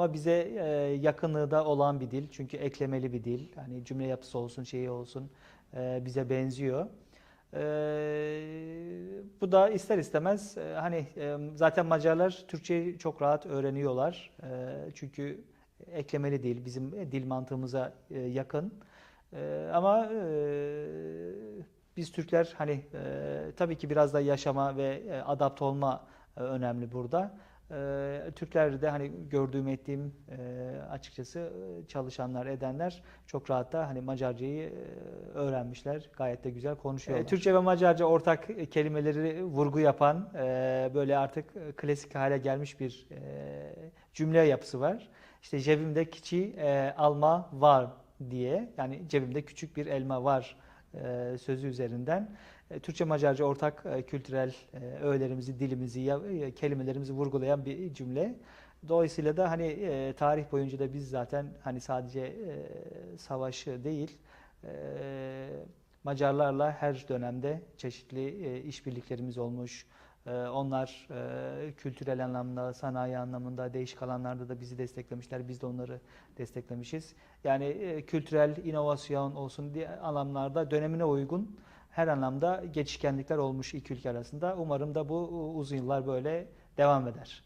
Ama bize e, yakınlığı da olan bir dil. Çünkü eklemeli bir dil. Hani cümle yapısı olsun, şeyi olsun e, bize benziyor. E, bu da ister istemez hani zaten Macarlar Türkçeyi çok rahat öğreniyorlar. Çünkü eklemeli dil bizim dil mantığımıza yakın. Ama biz Türkler hani tabii ki biraz da yaşama ve adapte olma önemli burada. E, Türklerde de hani gördüğüm ettiğim e, açıkçası e, çalışanlar edenler çok rahat da hani Macarcayı e, öğrenmişler. Gayet de güzel konuşuyorlar. Türkçe ve Macarca ortak kelimeleri vurgu yapan böyle artık klasik hale gelmiş bir cümle yapısı var. İşte cebimde kiçi alma var diye yani cebimde küçük bir elma var sözü üzerinden e, Türkçe Macarca ortak e, kültürel e, öğelerimizi, dilimizi, e, kelimelerimizi vurgulayan bir cümle. Dolayısıyla da hani e, tarih boyunca da biz zaten hani sadece e, savaşı değil e, Macarlarla her dönemde çeşitli e, işbirliklerimiz olmuş. E, Onlar e, kültürel anlamda, sanayi anlamında değişik alanlarda da bizi desteklemişler. Biz de onları desteklemişiz. Yani e, kültürel inovasyon olsun diye alanlarda dönemine uygun her anlamda geçişkenlikler olmuş iki ülke arasında. Umarım da bu uzun yıllar böyle devam eder.